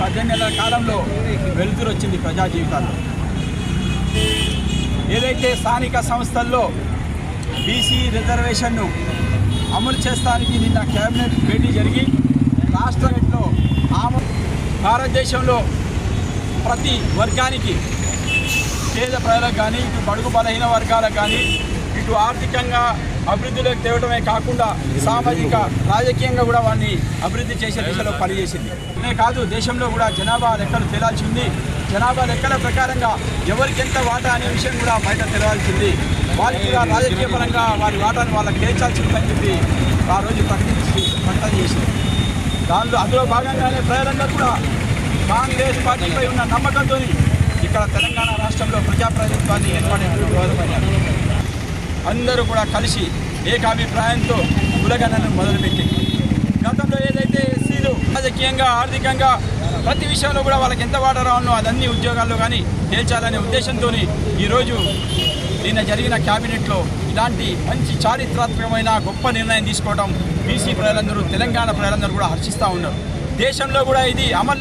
పద్దెనిమిది నెలల కాలంలో వెలుతురు వచ్చింది ప్రజా జీవితాల్లో. ఏదైతే స్థానిక సంస్థల్లో బీసీ రిజర్వేషన్ను అమలు చేస్తానికి నిన్న కేబినెట్ భేటీ జరిగి రాష్ట్రంలో ఆమె భారతదేశంలో ప్రతి వర్గానికి పేద ప్రజలకు కానీ ఇటు బడుగు బలహీన వర్గాలకు కానీ ఇటు ఆర్థికంగా అభివృద్ధిలోకి తేవడమే కాకుండా సామాజిక రాజకీయంగా కూడా వారిని అభివృద్ధి చేసే దిశలో పనిచేసింది. అనే కాదు దేశంలో కూడా జనాభా లెక్కలు తేలాల్సింది. జనాభా లెక్కల ప్రకారంగా ఎవరికి ఎంత వాటా అనే విషయం కూడా బయట తెలవాల్సింది వారికి కూడా రాజకీయ పరంగా వారి వాటాను వాళ్ళకి తేల్చాల్సిందని చెప్పి ఆ రోజు ప్రకటించి ప్రకటన చేసింది. దానిలో అందులో భాగంగానే ప్రజలందరూ కూడా కాంగ్రెస్ పార్టీపై ఉన్న నమ్మకంతో ఇక్కడ తెలంగాణ రాష్ట్రంలో ప్రజాప్రభుత్వాన్ని ఏర్పడేందుకు దోహదపడ్డారు అందరూ కూడా కలిసి ఏకాభిప్రాయంతో కులగణను మొదలుపెట్టింది. గతంలో ఏదైతే ఎస్సీలు రాజకీయంగా ఆర్థికంగా ప్రతి విషయంలో కూడా వాళ్ళకి ఎంత వాటా రావాలో అదన్నీ ఉద్యోగాల్లో కానీ తేల్చాలనే ఉద్దేశంతో ఈరోజు నిన్న జరిగిన క్యాబినెట్లో ఇలాంటి మంచి చారిత్రాత్మకమైన గొప్ప నిర్ణయం తీసుకోవడం బీసీ ప్రజలందరూ తెలంగాణ ప్రజలందరూ కూడా హర్షిస్తూ ఉన్నారు. దేశంలో కూడా ఇది అమలు